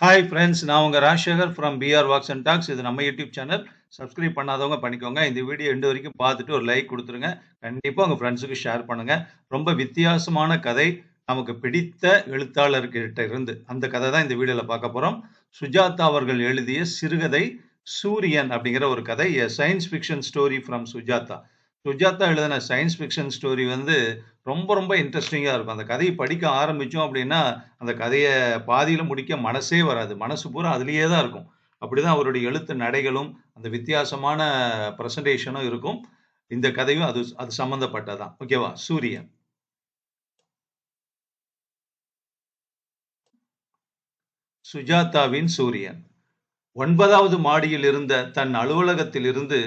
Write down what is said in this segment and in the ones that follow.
Hi friends நான் உங்கள் Rajasekar from PR walks and talks இது நம்ம யூடியூப் சேனல் சப்ஸ்கிரைப் பண்ணாதவங்க பண்ணிக்கோங்க. இந்த வீடியோ எண்டு வரைக்கும் பார்த்துட்டு ஒரு லைக் கொடுத்துருங்க. கண்டிப்பாக உங்கள் ஃப்ரெண்ட்ஸுக்கு ஷேர் பண்ணுங்கள் ரொம்ப வித்தியாசமான கதை நமக்கு பிடித்த எழுத்தாளர்கிட்ட இருந்து. அந்த கதை தான் இந்த வீடியோவில் பார்க்க போகிறோம் சுஜாதா அவர்கள் எழுதிய சிறுகதை சூரியன் அப்படிங்கிற ஒரு கதை a science fiction story from Sujatha. Sujatha எழுதின சயின்ஸ் ஃபிக்ஷன் ஸ்டோரி வந்து ரொம்ப ரொம்ப இன்ட்ரெஸ்டிங்காக இருக்கும். அந்த கதையை படிக்க ஆரம்பித்தோம் அப்படின்னா அந்த கதையை பாதியில் முடிக்க மனசே வராது. மனசு பூரா அதுலேயே தான் இருக்கும். அப்படிதான் அவருடைய எழுத்து நடைகளும் அந்த வித்தியாசமான ப்ரெசன்டேஷனும் இருக்கும். இந்த கதையும் அது அது சம்மந்தப்பட்டதான் ஓகேவா சூரியன். சுஜாதாவின் சூரியன். ஒன்பதாவது மாடியில் இருந்த தன் அலுவலகத்தில் இருந்து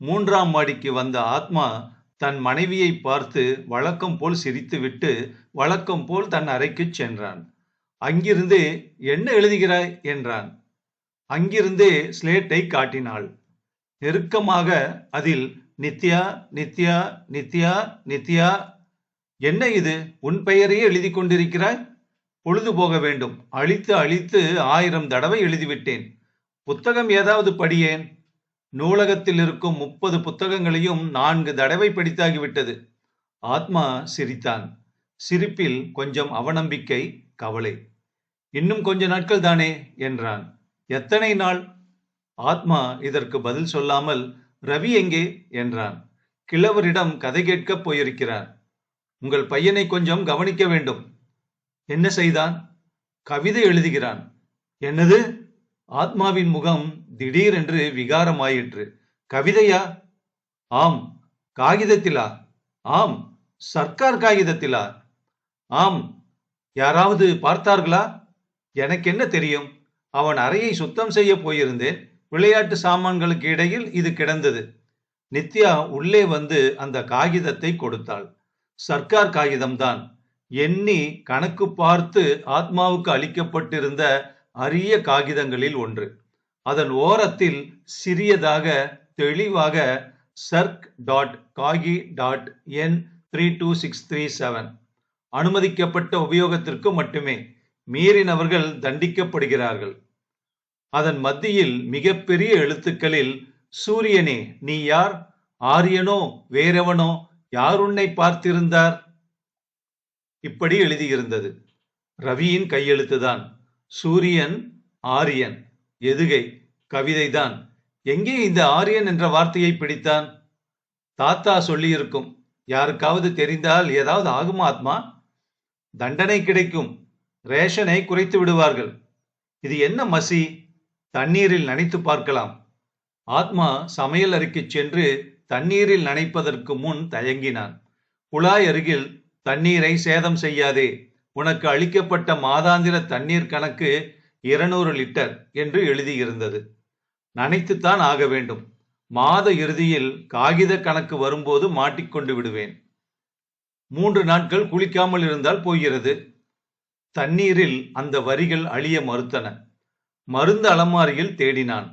மூன்றாம் மாடிக்கு வந்த ஆத்மா தன் மனைவியை பார்த்து வழக்கம் போல் சிரித்துவிட்டு வழக்கம் போல் தன் அறைக்குச் சென்றான். அங்கிருந்தே என்ன எழுதுகிறாய்? என்றான். அங்கிருந்தே ஸ்லேட்டை காட்டினாள். நெருக்கமாக அதில் நித்யா நித்யா நித்யா நித்யா என்ன இது? உன் பெயரையே எழுதி கொண்டிருக்கிறாய்? பொழுது போக வேண்டும். அழித்து அழித்து ஆயிரம் தடவை எழுதிவிட்டேன். புத்தகம் ஏதாவது படியேன்? நூலகத்தில் இருக்கும் முப்பது புத்தகங்களையும் நான்கு தடவை படித்தாகிவிட்டது. ஆத்மா சிரித்தான். சிரிப்பில் கொஞ்சம் அவநம்பிக்கை கவலை. இன்னும் கொஞ்ச நாட்கள் தானே என்றான். எத்தனை நாள்? ஆத்மா இதற்கு பதில் சொல்லாமல் ரவி எங்கே? என்றான். கிழவரிடம் கதை கேட்கப் போயிருக்கிறார். உங்கள் பையனை கொஞ்சம் கவனிக்க வேண்டும். என்ன செய்தான்? கவிதை எழுதுகிறான். என்னது? ஆத்மாவின் முகம் திடீரென்று விகாரமாயிற்று. கவிதையா? ஆம். காகிதத்திலா? ஆம். சர்க்கார் காகிதத்திலா? ஆம். யாராவது பார்த்தார்களா? எனக்கு என்ன தெரியும்? அவன் அறையை சுத்தம் செய்ய போயிருந்தேன். விளையாட்டு சாமான்களுக்கு இடையில் இது கிடந்தது. நித்யா உள்ளே வந்து அந்த காகிதத்தை கொடுத்தாள். சர்க்கார் காகிதம்தான். எண்ணி கணக்கு பார்த்து ஆத்மாவுக்கு அளிக்கப்பட்டிருந்த அரிய காகிதங்களில் ஒன்று. அதன் ஓரத்தில் சிறியதாக தெளிவாக சர்க் dot kagi dot N three two six three seven அனுமதிக்கப்பட்ட உபயோகத்திற்கு மட்டுமே மீறினவர்கள் தண்டிக்கப்படுகிறார்கள். அதன் மத்தியில் மிகப்பெரிய எழுத்துக்களில் சூரியனே நீ யார்? ஆரியனோ வேறெவனோ யார் உன்னை பார்த்திருந்தார்? இப்படி எழுதியிருந்தது. ரவியின் கையெழுத்துதான். சூரியன் ஆரியன் எதுகை கவிதைதான். எங்கே இந்த ஆரியன் என்ற வார்த்தையை பிடித்தான்? தாத்தா சொல்லியிருக்கும். யாருக்காவது தெரிந்தால் ஏதாவது ஆகுமா ஆத்மா? தண்டனை கிடைக்கும். ரேஷனை குறைத்து விடுவார்கள். இது என்ன மசி? தண்ணீரில் நனைத்து பார்க்கலாம். ஆத்மா சமையல் அறைக்கு சென்று தண்ணீரில் நனைப்பதற்கு முன் தயங்கினான். குழாய் அருகில் தண்ணீரை சேதம் செய்யாதே. உனக்கு அளிக்கப்பட்ட மாதாந்திர தண்ணீர் கணக்கு இருநூறு லிட்டர் என்று எழுதியிருந்தது. நனைத்துத்தான் ஆக வேண்டும். மாத இறுதியில் காகித கணக்கு வரும்போது மாட்டிக்கொண்டு விடுவேன். மூன்று நாட்கள் குளிக்காமல் இருந்தால் போகிறது. தண்ணீரில் அந்த வரிகள் அழிய மறுத்தன. மருந்து அலமாரியில் தேடினான்.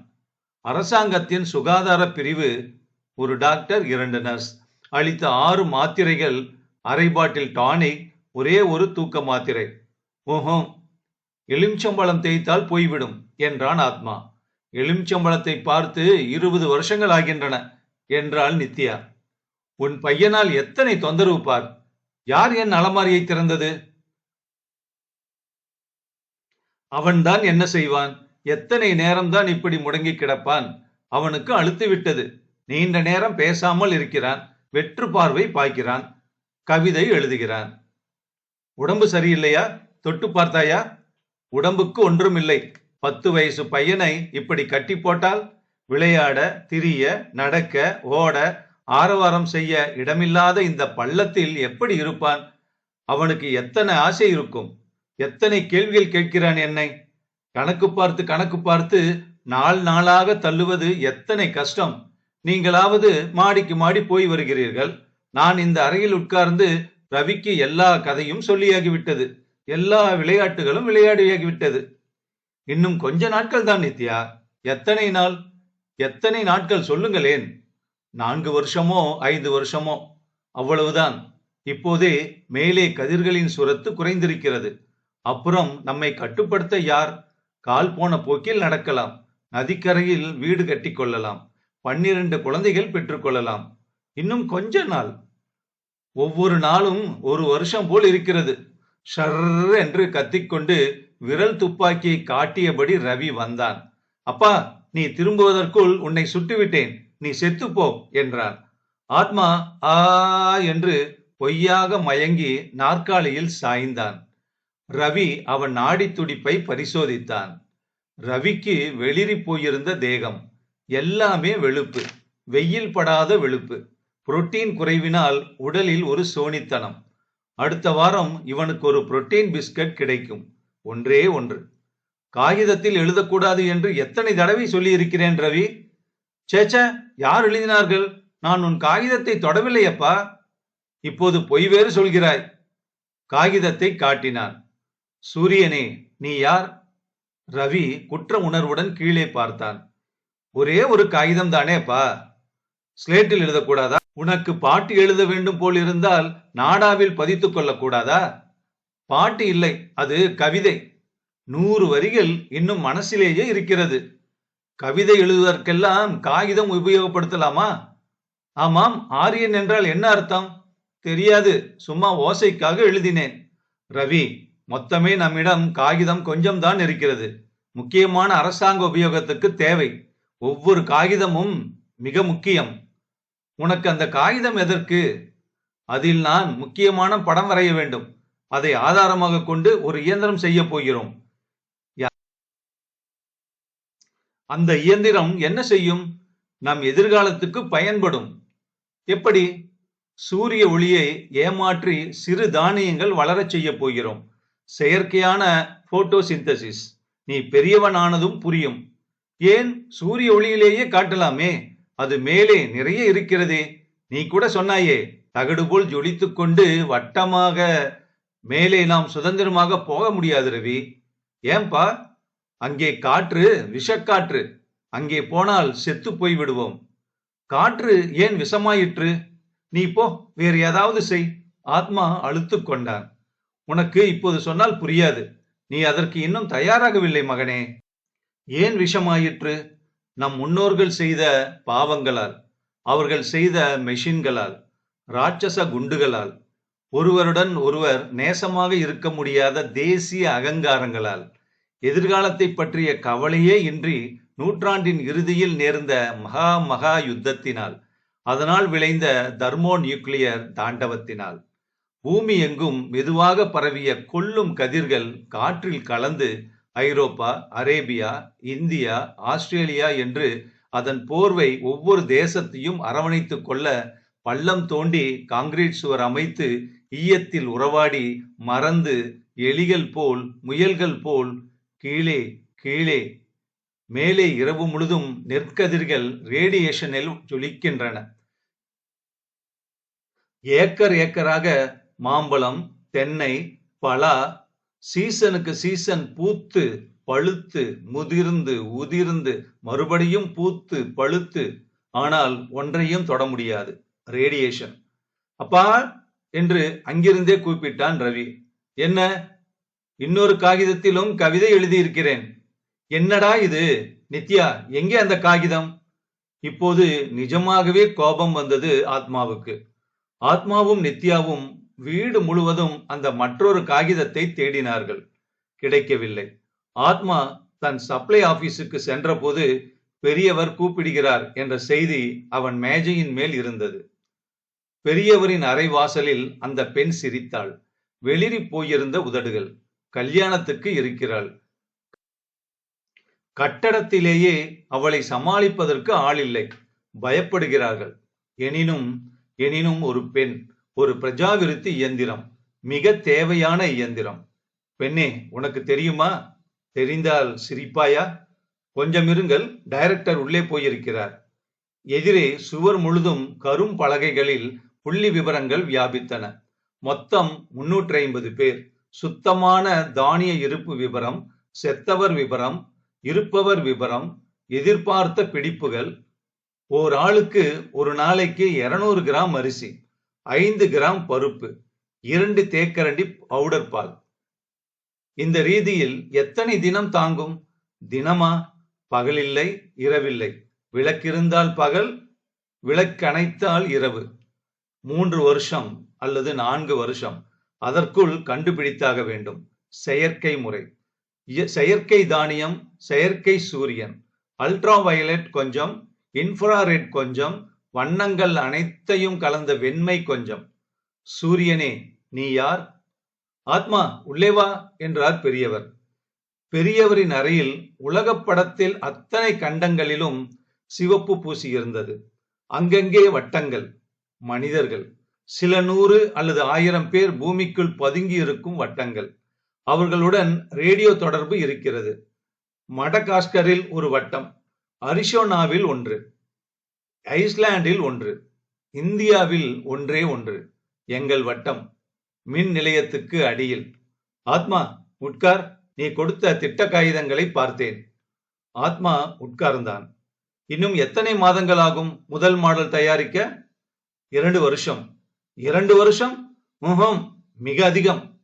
அரசாங்கத்தின் சுகாதார பிரிவு ஒரு டாக்டர் இரண்டு நர்ஸ். அளித்த ஆறு மாத்திரைகள் அரை பாட்டில் டானிக் ஒரே ஒரு தூக்க மாத்திரை. ஓஹோ எலுமிச்சம்பழம் தேய்த்தால் போய்விடும் என்றான் ஆத்மா. எலுமிச்சம்பழத்தை பார்த்து இருபது வருஷங்கள் ஆகின்றன என்றாள் நித்யா. உன் பையனால் எத்தனை தொந்தரவு பார் யார் என் அலமாரியை திறந்தது? அவன்தான் என்ன செய்வான் எத்தனை நேரம்தான் இப்படி முடங்கி கிடப்பான் அவனுக்கு அழுத்து விட்டது. நீண்ட நேரம் பேசாமல் இருக்கிறான் வெற்று பார்வை பாய்க்கிறான் கவிதை எழுதுகிறான். உடம்பு சரியில்லையா? தொட்டு பார்த்தாயா? உடம்புக்கு ஒன்றும் இல்லை பத்து வயசு பையனை இப்படி கட்டி போட்டால் விளையாட திரிய நடக்க ஓட ஆரவாரம் செய்ய இடமில்லாத இந்த பள்ளத்தில் எப்படி இருப்பான்? அவனுக்கு எத்தனை ஆசை இருக்கும்? எத்தனை கேள்விகள் கேட்கிறான் என்னை? கணக்கு பார்த்து கணக்கு பார்த்து நாள் நாளாக தள்ளுவது எத்தனை கஷ்டம்? நீங்களாவது மாடிக்கு மாடி போய் வருகிறீர்கள். நான் இந்த அறையில் உட்கார்ந்து ரவிக்கு எல்லா கதையும் சொல்லியாகிவிட்டது. எல்லா விளையாட்டுகளும் விளையாடியாகிவிட்டது. இன்னும் கொஞ்ச நாட்கள் தான் நித்யா. எத்தனை நாள்? எத்தனை நாட்கள் சொல்லுங்களேன். நான்கு வருஷமோ ஐந்து வருஷமோ. அவ்வளவுதான். இப்போதே மேலே கதிர்களின் சுரத்து குறைந்திருக்கிறது. அப்புறம் நம்மை கட்டுப்படுத்த யார்? கால் போன போக்கில் நடக்கலாம். நதிக்கரையில் வீடு கட்டிக்கொள்ளலாம் பன்னிரண்டு குழந்தைகள் பெற்றுக்கொள்ளலாம் இன்னும் கொஞ்ச நாள். ஒவ்வொரு நாளும் ஒரு வருஷம் போல் இருக்கிறது. ஷர் என்று கத்திக்கொண்டு விரல் துப்பாக்கியை காட்டியபடி ரவி வந்தான். அப்பா நீ திரும்புவதற்குள் உன்னை சுட்டுவிட்டேன். நீ செத்துப்போ என்றான் ஆத்மா ஆ என்று பொய்யாக மயங்கி நாற்காலியில் சாய்ந்தான். ரவி அவன் நாடி துடிப்பை பரிசோதித்தான். ரவிக்கு வெளிரி போயிருந்த தேகம். எல்லாமே வெளுப்பு. வெயில் படாத வெளுப்பு. புரோட்டீன் குறைவினால் உடலில் ஒரு சோனித்தனம். அடுத்த வாரம் இவனுக்கு ஒரு புரோட்டீன் பிஸ்கட் கிடைக்கும். ஒன்றே ஒன்று. காகிதத்தில் எழுதக்கூடாது என்று எத்தனை தடவை சொல்லி இருக்கிறேன் ரவி? சேச்ச யார் எழுதினார்கள்? நான் உன் காகிதத்தை தொடவில்லையப்பா இப்போது பொய் வேறு சொல்கிறாய். காகிதத்தை காட்டினான். சூரியனே நீ யார்? ரவி குற்ற உணர்வுடன் கீழே பார்த்தான். ஒரே ஒரு காகிதம் தானேப்பா. ஸ்லேட்டில் எழுதக்கூடாதா? உனக்கு பாட்டு எழுத வேண்டும் போல் இருந்தால் நாடாவில் பதித்துக் கொள்ளக்கூடாதா? பாட்டு இல்லை அது கவிதை. நூறு வரிகள் இன்னும் மனசிலேயே இருக்கிறது. கவிதை எழுதுவதற்கெல்லாம் காகிதம் உபயோகப்படுத்தலாமா? ஆமாம் ஆரியன் என்றால் என்ன அர்த்தம்? தெரியாது சும்மா ஓசைக்காக எழுதினேன். ரவி மொத்தமே நம்மிடம் காகிதம் கொஞ்சம் தான் இருக்கிறது. முக்கியமான அரசாங்க உபயோகத்துக்கு தேவை. ஒவ்வொரு காகிதமும் மிக முக்கியம். உனக்கு அந்த காகிதம் எதற்கு? அதில் நான் முக்கியமான படம் வரைய வேண்டும். அதை ஆதாரமாக கொண்டு ஒரு இயந்திரம் செய்ய போகிறோம். யா- அந்த இயந்திரம் என்ன செய்யும்? நம் எதிர்காலத்துக்கு பயன்படும். எப்படி? சூரிய ஒளியை ஏமாற்றி சிறு தானியங்கள் வளரச் செய்ய போகிறோம். செயற்கையான போட்டோசிந்தசிஸ் நீ பெரியவனானதும் புரியும். ஏன்? சூரிய ஒளியிலேயே காட்டலாமே. அது மேலே நிறைய இருக்கிறதே. நீ கூட சொன்னாயே தகடு போல் ஜொலித்துக் கொண்டு வட்டமாக மேலே நாம் சுதந்திரமாக போக முடியாது ரவி. ஏன்பா? அங்கே காற்று விஷக்காற்று. அங்கே போனால் செத்து போய் விடுவோம். காற்று ஏன் விஷமாயிற்று? நீ போ வேறு ஏதாவது செய். ஆத்மா அழுத்து கொண்டான். உனக்கு இப்போது சொன்னால் புரியாது. நீ அதற்கு இன்னும் தயாராகவில்லை மகனே. ஏன் விஷமாயிற்று? நம் முன்னோர்கள் செய்த பாவங்களால் அவர்கள் செய்த மெஷின்களால் ராட்சச குண்டுகளால் ஒருவருடன் ஒருவர் நேசமாக இருக்க முடியாத தேசிய அகங்காரங்களால் எதிர்காலத்தை பற்றிய கவலையே இன்றி நூற்றாண்டின் இறுதியில் நேர்ந்த மகா மகா யுத்தத்தினால் அதனால் விளைந்த தர்மோ நியூக்ளியர் தாண்டவத்தினால் பூமி எங்கும் மெதுவாக பரவிய கொல்லும் கதிர்கள் காற்றில் கலந்து ஐரோப்பா அரேபியா இந்தியா ஆஸ்திரேலியா என்று அதன் போர்வை ஒவ்வொரு தேசத்தையும் அரவணைத்துக் கொள்ள பள்ளம் தோண்டி காங்கிரீட் சுவர் அமைத்து ஈயத்தில் உறவாடி மறந்து எலிகள் போல் முயல்கள் போல் கீழே கீழே மேலே இரவு முழுதும் நெற்கதிர்கள் ரேடியேஷனில் ஜொலிக்கின்றன. ஏக்கர் ஏக்கராக மாம்பழம் தென்னை பலா சீசனுக்கு சீசன் பூத்து பழுத்து முதிர்ந்து உதிர்ந்து மறுபடியும் பூத்து பழுத்து ஆனால் ஒன்றையும் தொட முடியாது. ரேடியேஷன் அப்பா என்று அங்கிருந்தே கூப்பிட்டான் ரவி. என்ன? இன்னொரு காகிதத்திலும் கவிதை எழுதியிருக்கிறேன். என்னடா இது? நித்யா எங்கே அந்த காகிதம்? இப்போது நிஜமாகவே கோபம் வந்தது ஆத்மாவுக்கு. ஆத்மாவும் நித்யாவும் வீடு முழுவதும் அந்த மற்றொரு காகிதத்தை தேடினார்கள். கிடைக்கவில்லை. ஆத்மா தன் சப்ளை ஆபீஸுக்கு சென்றபோது பெரியவர் கூப்பிடுகிறார் என்ற செய்தி அவன் மேஜையின் மேல் இருந்தது. பெரியவரின் அறை வாசலில் அந்த பெண் சிரித்தாள். வெளிரி போயிருந்த உதடுகள் கல்யாணத்துக்கு இருக்கிறாள். கட்டடத்திலேயே அவளை சமாளிப்பதற்கு ஆள் இல்லை. பயப்படுகிறார்கள். எனினும் எனினும் ஒரு பெண் ஒரு பிரஜாவிருத்தி இயந்திரம் மிக தேவையான இயந்திரம். பெண்ணே உனக்கு தெரியுமா? தெரிந்தால் சிரிப்பாயா? கொஞ்சம் இருங்கள் டைரக்டர் உள்ளே போயிருக்கிறார். எதிரே சுவர் முழுதும் கரும் பலகைகளில் புள்ளி விவரங்கள் வியாபித்தன. மொத்தம் முன்னூற்றி ஐம்பது பேர். சுத்தமான தானிய இருப்பு விவரம் செத்தவர் விவரம் இருப்பவர் விவரம் எதிர்பார்த்த பிடிப்புகள். ஓர் ஆளுக்கு ஒரு நாளைக்கு இருநூறு கிராம் அரிசி. ஐந்து கிராம் பருப்பு இரண்டு தேக்கரண்டி பவுடர் பால். இந்த ரீதியில் எத்தனை தினம் தாங்கும்? தினமா? பகலில்லை இரவில்லை. விளக்கிருந்தால் பகல் விளக்கணைத்தால் இரவு. மூன்று வருஷம் அல்லது நான்கு வருஷம். அதற்குள் கண்டுபிடித்தாக வேண்டும். செயற்கை முறை. செயற்கை தானியம் செயற்கை சூரியன். அல்ட்ரா வயலட் கொஞ்சம் இன்ஃப்ராரெட் கொஞ்சம் வண்ணங்கள் அனைத்தையும் கலந்த வெண்மை கொஞ்சம். சூரியனே நீ யார்? ஆத்மா உள்ளே வா என்றார் பெரியவர். பெரியவரின் அறையில் உலகப் படத்தில் அத்தனை கண்டங்களிலும் சிவப்பு பூசியிருந்தது அங்கங்கே வட்டங்கள் மனிதர்கள். சில நூறு அல்லது ஆயிரம் பேர் பூமிக்குள் பதுங்கி இருக்கும் வட்டங்கள். அவர்களுடன் ரேடியோ தொடர்பு இருக்கிறது. மடகாஸ்கரில் ஒரு வட்டம் அரிசோனாவில் ஒன்று. ஐஸ்லாண்டில் ஒன்று இந்தியாவில் ஒன்றே ஒன்று எங்கள் வட்டம் மின் நிலையத்துக்கு அடியில். ஆத்மா உட்கார் நீ கொடுத்த திட்ட காகிதங்களை பார்த்தேன். ஆத்மா உட்கார்ந்தான். இன்னும் எத்தனை மாதங்கள் ஆகும் முதல் மாடல் தயாரிக்க? இரண்டு வருஷம். இரண்டு வருஷம்? முகம் மிக அதிகம்.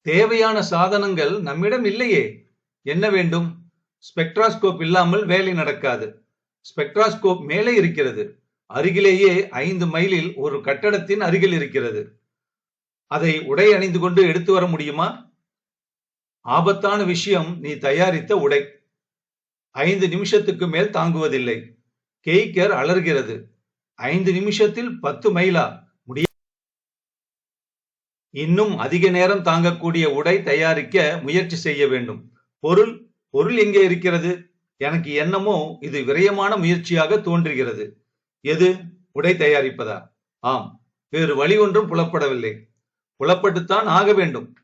தேவையான சாதனங்கள் நம்மிடம் இல்லையே. என்ன வேண்டும்? ஸ்பெக்ட்ராஸ்கோப் இல்லாமல் வேலை நடக்காது. ஸ்பெக்ட்ராஸ்கோப் மேலே இருக்கிறது. அருகிலேயே ஐந்து மைலில் ஒரு கட்டடத்தின் அருகில் இருக்கிறது. அதை உடை அணிந்து கொண்டு எடுத்து வர முடியுமா? ஆபத்தான விஷயம் நீ தயாரித்த உடை. ஐந்து நிமிஷத்துக்கு மேல் தாங்குவதில்லை. கெய்கர் அலர்கிறது ஐந்து நிமிஷத்தில் பத்து மைலா. முடிய இன்னும் அதிக நேரம் தாங்கக்கூடிய உடை தயாரிக்க முயற்சி செய்ய வேண்டும். பொருள் பொருள் எங்கே இருக்கிறது? எனக்கு என்னமோ இது விரயமான முயற்சியாக தோன்றுகிறது. எது? உடை தயாரிப்பதா? ஆம் வேறு வழி ஒன்றும் புலப்படவில்லை. புலப்பட்டுத்தான் ஆக வேண்டும்.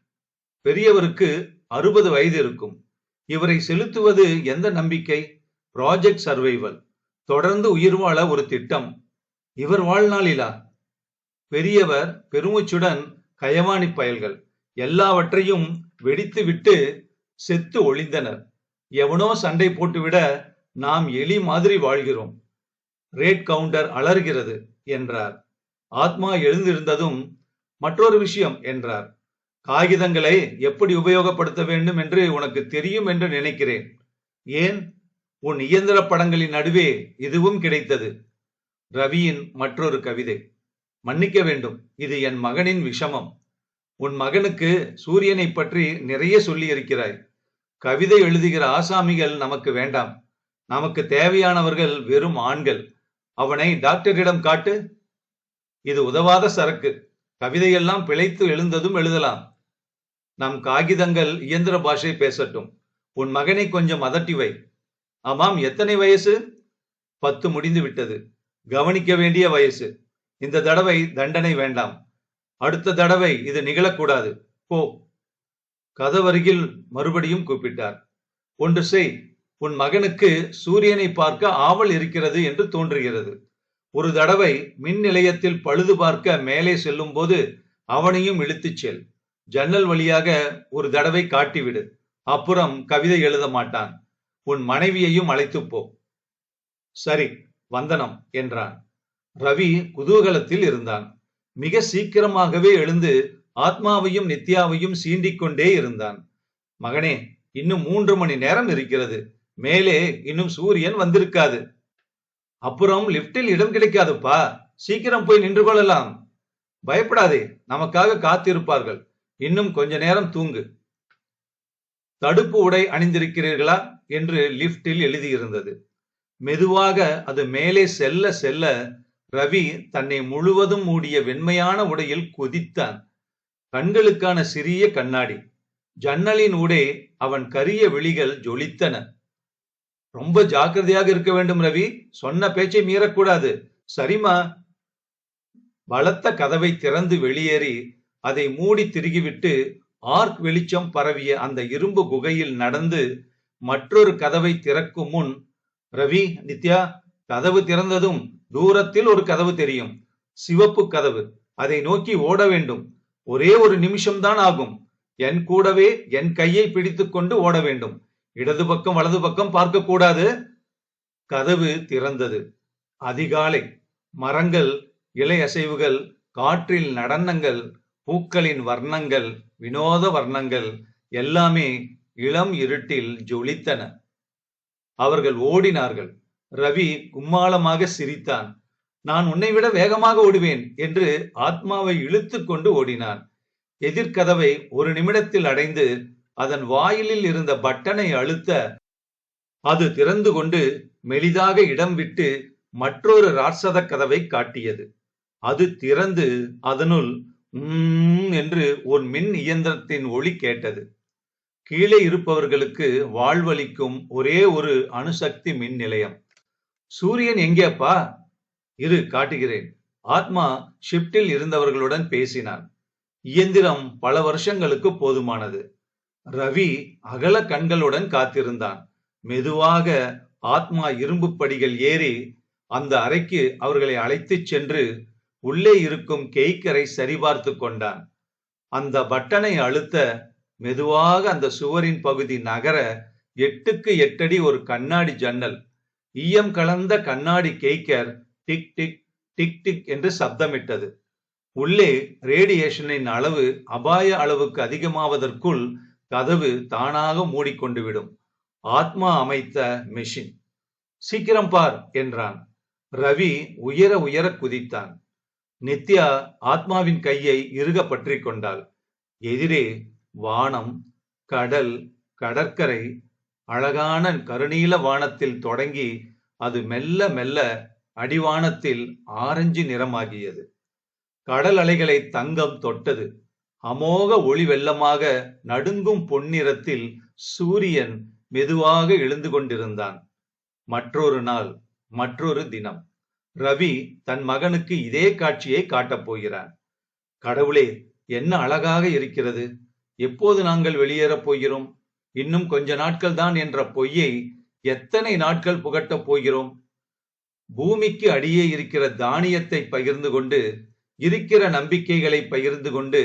பெரியவருக்கு அறுபது வயது இருக்கும். இவரை செலுத்துவது எந்த நம்பிக்கை? ப்ராஜெக்ட் சர்வைவல் தொடர்ந்து உயிர் வாழ ஒரு திட்டம். இவர் வாழ்நாளிலா? பெரியவர் பெருமூச்சுடன் கயவாணி பயல்கள் எல்லாவற்றையும் வெடித்து விட்டு செத்து ஒளிந்தனர். எவனோ சண்டை போட்டுவிட நாம் எலி மாதிரி வாழ்கிறோம். ரேட் கவுண்டர் அலர்கிறது என்றார். ஆத்மா எழுந்திருந்ததும் மற்றொரு விஷயம் என்றார். காகிதங்களை எப்படி உபயோகப்படுத்த வேண்டும் என்று உனக்கு தெரியும் என்று நினைக்கிறேன். ஏன்? உன் இயந்திர படங்களின் நடுவே இதுவும் கிடைத்தது. ரவியின் மற்றொரு கவிதை. மன்னிக்க வேண்டும் இது என் மகனின் விஷமம். உன் மகனுக்கு சூரியனை பற்றி நிறைய சொல்லி இருக்கிறாய் கவிதை எழுதுகிற ஆசாமிகள் நமக்கு வேண்டாம். நமக்கு தேவையானவர்கள் வெறும் ஆண்கள். அவனை டாக்டரிடம் காட்டு. இது உதவாத சரக்கு. கவிதையெல்லாம் பிழைத்து எழுந்ததும் எழுதலாம். நம் காகிதங்கள் இயந்திர பாஷை பேசட்டும். உன் மகனை கொஞ்சம் அதட்டிவை ஆமாம் எத்தனை வயசு? பத்து முடிந்து விட்டது. கவனிக்க வேண்டிய வயசு. இந்த தடவை தண்டனை வேண்டாம். அடுத்த தடவை இது நிகழக்கூடாது. போ. கதவருகில் மறுபடியும் கூப்பிட்டார். ஒன்று செய் உன் மகனுக்கு சூரியனை பார்க்க ஆவல் இருக்கிறது என்று தோன்றுகிறது. ஒரு தடவை மின் நிலையத்தில் பழுது பார்க்க மேலே செல்லும் போது அவனையும் இழுத்துச் செல். ஜன்னல் வழியாக ஒரு தடவை காட்டிவிடு. அப்புறம் கவிதை எழுத மாட்டான். உன் மனைவியையும் அழைத்துப் போ. சரி வந்தனம் என்றான். ரவி குதூகலத்தில் இருந்தான். மிக சீக்கிரமாகவே எழுந்து ஆத்மாவையும் நித்யாவையும் சீண்டிக் கொண்டே இருந்தான். மகனே இன்னும் மூன்று மணி நேரம் இருக்கிறது. மேலே இன்னும் சூரியன் வந்திருக்காது. அப்புறம் லிப்டில் இடம் கிடைக்காதுப்பா. சீக்கிரம் போய் நின்று கொள்ளலாம். பயப்படாதே நமக்காக காத்திருப்பார்கள். இன்னும் கொஞ்ச நேரம் தூங்கு. தடுப்பு உடை அணிந்திருக்கிறீர்களா? என்று லிப்டில் எழுதியிருந்தது. மெதுவாக அது மேலே செல்ல செல்ல ரவி தன்னை முழுவதும் மூடிய வெண்மையான உடையில் கொதித்தான். கண்களுக்கான சிறிய கண்ணாடி. ஜன்னலின் ஊடே அவன் கரிய விழிகள் ஜொலித்தன. ரொம்ப ஜாக்கிரதையாக இருக்க வேண்டும் ரவி. சொன்ன பேச்சை மீறக்கூடாது. சரிமா பலத்த கதவை திறந்து வெளியேறி அதை மூடி திருகிவிட்டு ஆர்க் வெளிச்சம் பரவிய அந்த இரும்பு குகையில் நடந்து மற்றொரு கதவை திறக்கும் முன் ரவி நித்யா கதவு திறந்ததும் தூரத்தில் ஒரு கதவு தெரியும். சிவப்பு கதவு. அதை நோக்கி ஓட வேண்டும். ஒரே ஒரு நிமிஷம்தான் ஆகும். என் கூடவே என் கையை பிடித்துக்கொண்டு ஓட வேண்டும். இடது பக்கம் வலது பக்கம் பார்க்கக்கூடாது கதவு திறந்தது. அதிகாலை. மரங்கள் இலை அசைவுகள் காற்றில் நடனங்கள் பூக்களின் வர்ணங்கள் வினோத வர்ணங்கள் எல்லாமே இளம் இருட்டில் ஜொலித்தன. அவர்கள் ஓடினார்கள். ரவி கும்மாளமாக சிரித்தான். நான் உன்னை விட வேகமாக ஓடுவேன் என்று ஆத்மாவை இழுத்து கொண்டு ஓடினான். எதிர்கதவை ஒரு நிமிடத்தில் அடைந்து அதன் வாயிலில் இருந்த பட்டனை அழுத்த அது திறந்து கொண்டு மெலிதாக இடம் விட்டு மற்றொரு ராட்சத கதவை காட்டியது. அது திறந்து அதனுள் உம் என்று ஒரு மின் இயந்திரத்தின் ஒளி கேட்டது. கீழே இருப்பவர்களுக்கு வாழ்வளிக்கும் ஒரே ஒரு அணுசக்தி மின் நிலையம். சூரியன் எங்கேப்பா இரு காட்டுகிறேன். ஆத்மா ஷிப்டில் இருந்தவர்களுடன் பேசினான். இயந்திரம் பல வருஷங்களுக்கு போதுமானது. ரவி அகல கண்களுடன் காத்திருந்தான். மெதுவாக ஆத்மா இரும்பு படிகள் ஏறி அந்த அறைக்கு அவர்களை அழைத்துச் சென்று உள்ளே இருக்கும் கேய்க்கரை சரிபார்த்து கொண்டான். அந்த பட்டனை அழுத்த மெதுவாக அந்த சுவரின் பகுதி நகர எட்டுக்கு எட்டடி ஒரு கண்ணாடி ஜன்னல். ஈயம் கலந்த கண்ணாடி Geiger tick tick tick tick என்று சப்தமிட்டது. உள்ளே ரேடியேஷனின் அளவு அபாய அளவுக்கு அதிகமாவதற்குள் கதவு தானாக மூடிக்கொண்டு விடும். ஆத்மா அமைத்த மெஷின் சீக்கிரம் பார் என்றான். ரவி உயர உயர குதித்தான். நித்யா ஆத்மாவின் கையை இறுக பற்றி கொண்டாள். எதிரே வானம் கடல் கடற்கரை அழகான கருநீல வானத்தில் தொடங்கி அது மெல்ல மெல்ல அடிவானத்தில் ஆரஞ்சு நிறமாகியது. கடல் அலைகளை தங்கம் தொட்டது. அமோக ஒளி வெள்ளமாக நடுங்கும் பொன்னிறத்தில் சூரியன் மெதுவாக எழுந்து கொண்டிருந்தான். மற்றொரு நாள் மற்றொரு தினம். ரவி தன் மகனுக்கு இதே காட்சியை காட்டப் போகிறான். கடவுளே என்ன அழகாக இருக்கிறது. எப்போது நாங்கள் வெளியேறப் போகிறோம்? இன்னும் கொஞ்ச நாட்கள் தான் என்ற பொய்யை எத்தனை நாட்கள் புகட்டப் போகிறோம்? பூமிக்கு அடியே இருக்கிற தானியத்தை பகிர்ந்து கொண்டு இருக்கிற நம்பிக்கைகளை பகிர்ந்து கொண்டு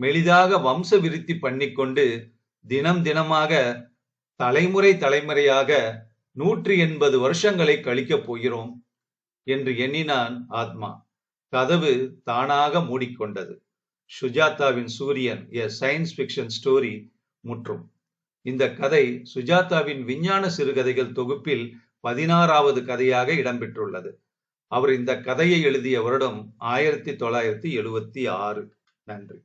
மெலிதாக வம்ச விருத்தி பண்ணிக்கொண்டு தினம் தினமாக தலைமுறை தலைமுறையாக நூற்றி எண்பது வருஷங்களை கழிக்கப் போகிறோம் என்று எண்ணினான் ஆத்மா. கதவு தானாக மூடிக்கொண்டது. சுஜாதாவின் சூரியன் எ சயின்ஸ் ஃபிக்ஷன் ஸ்டோரி முற்றும். இந்த கதை சுஜாதாவின் விஞ்ஞான சிறுகதைகள் தொகுப்பில் பதினாறாவது கதையாக இடம்பெற்றுள்ளது. அவர் இந்த கதையை எழுதிய வருடம் ஆயிரத்தி தொள்ளாயிரத்தி எழுபத்தி ஆறு. நன்றி.